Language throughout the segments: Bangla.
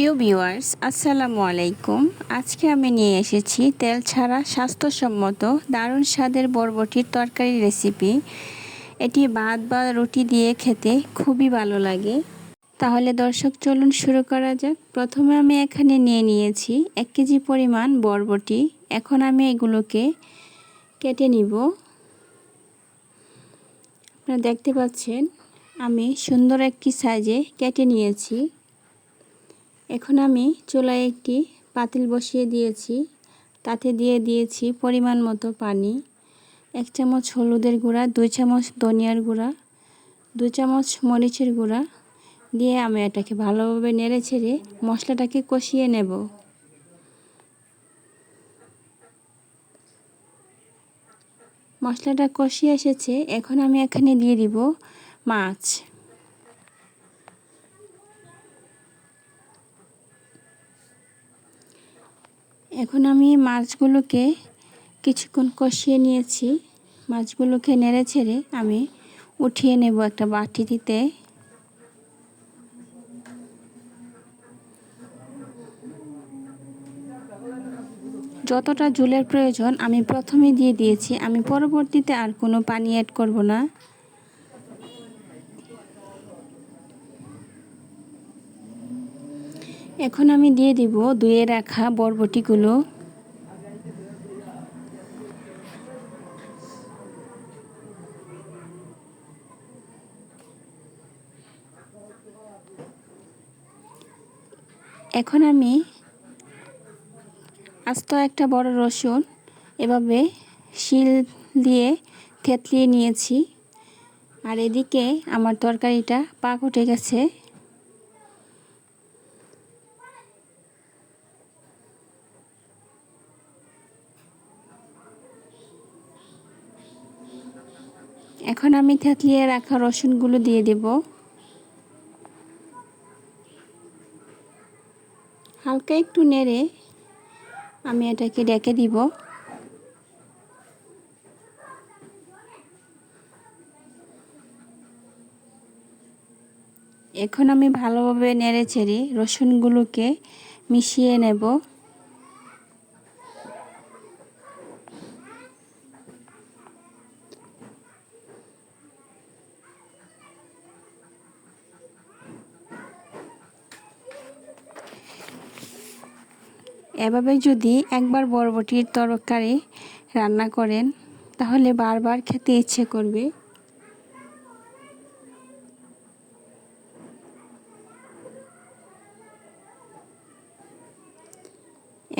প্রিয় ভিউয়ার্স, আসসালামু আলাইকুম। আজকে আমি নিয়ে এসেছি তেল ছাড়া স্বাস্থ্যসম্মত দারুণ স্বাদের বরবটির তরকারি রেসিপি। এটি ভাত বা রুটি দিয়ে খেতে খুবই ভালো লাগে। তাহলে দর্শক, চলুন শুরু করা যাক। প্রথমে আমি এখানে নিয়ে নিয়েছি এক কেজি পরিমাণ বরবটি। এখন আমি এগুলোকে কেটে নিব। আপনারা দেখতে পাচ্ছেন, আমি সুন্দর একটি সাইজে কেটে নিয়েছি। এখন আমি চুলায় একটি পাতিল বসিয়ে দিয়েছি। তাতে দিয়ে দিয়েছি পরিমাণ মতো পানি, এক চামচ হলুদের গুঁড়া, দুই চামচ ধনিয়ার গুঁড়া, দুই চামচ মরিচের গুঁড়া দিয়ে আমি এটাকে ভালোভাবে নেড়ে ছেড়ে মশলাটাকে কষিয়ে নেব। মশলাটা কষিয়ে এসেছে, এখন আমি এখানে দিয়ে দিব মাছ। এখন আমি মাছগুলোকে কিছুক্ষণ কষিয়ে নিয়েছি। মাছগুলোকে নেড়ে ছেড়ে আমি উঠিয়ে নেব একটা বাটিতে যতটা ঝোলের প্রয়োজন আমি প্রথমে দিয়ে দিয়েছি। আমি পরবর্তীতে আর কোনো পানি অ্যাড করব না। এখন আমি দিয়ে দিব ধুয়ে রাখা বরবটিগুলো। এখন আমি আস্ত একটা বড় রসুন এভাবে শিল দিয়ে থেতলিয়ে নিয়েছি। আর এদিকে আমার তরকারিটা পাক উঠে গেছে। এখন আমি থেতলিয়ে রাখা রসুনগুলো দিয়ে দেব। হালকা একটু নেড়ে আমি এটাকে ডেকে দিব। এখন আমি ভালোভাবে নেড়ে ছেড়ে রসুনগুলোকে মিশিয়ে নেব। এভাবে যদি একবার বরবটির তরকারি রান্না করেন, তাহলে বারবার খেতে ইচ্ছে করবে।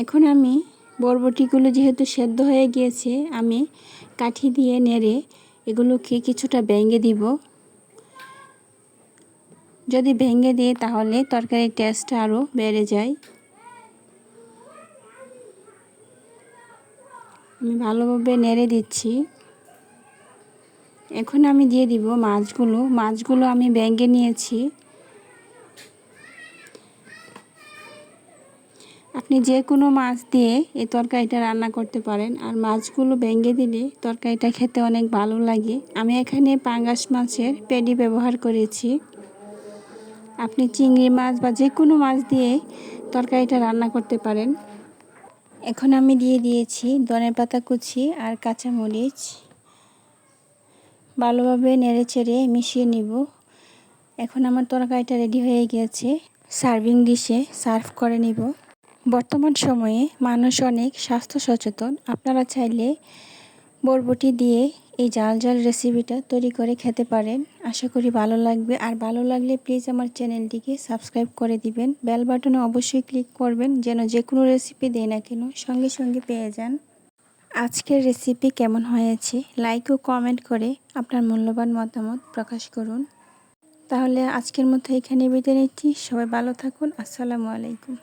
এখন আমি বরবটিগুলো যেহেতু সেদ্ধ হয়ে গিয়েছে, আমি কাঠি দিয়ে নেড়ে এগুলোকে কিছুটা ভেঙে দিব। যদি ভেঙে দিই, তাহলে তরকারির টেস্ট আরও বেড়ে যায়। আমি ভালোভাবে নেড়ে দিচ্ছি। এখন আমি দিয়ে দিব মাছগুলো। মাছগুলো আমি ব্যাঙ্গে নিয়েছি। আপনি যে কোনো মাছ দিয়ে এই তরকারিটা রান্না করতে পারেন। আর মাছগুলো ভেঙে দিলে তরকারিটা খেতে অনেক ভালো লাগে। আমি এখানে পাঙ্গাস মাছের পেডি ব্যবহার করেছি। আপনি চিংড়ি মাছ বা যে কোনো মাছ দিয়ে তরকারিটা রান্না করতে পারেন। এখন আমি দিয়ে দিয়েছি ধনে পাতা কুচি আর কাঁচা মরিচ ভালোভাবে নেড়ে চেড়ে মিশিয়ে নিব। এখন আমার তরকারিটা রেডি হয়ে গিয়েছে। সার্ভিং ডিশে সার্ভ করে নিব। বর্তমান সময়ে মানুষ অনেক স্বাস্থ্য সচেতন। আপনারা চাইলে বরবটি দিয়ে এই জাল জাল রেসিপিটা তৈরি করে খেতে পারেন। আশা করি ভালো লাগবে। আর ভালো লাগলে প্লিজ আমার চ্যানেলটিকে সাবস্ক্রাইব করে দিবেন। বেল বাটনে অবশ্যই ক্লিক করবেন যেন যে কোনো রেসিপি দেয় না কেন সঙ্গে সঙ্গে পেয়ে যান। আজকের রেসিপি কেমন হয়েছে? লাইক ও কমেন্ট করে আপনার মূল্যবান মতামত প্রকাশ করুন। তাহলে আজকের মতো এখানে বিদায় নিচ্ছি। সবাই ভালো থাকুন। আসসালামু আলাইকুম।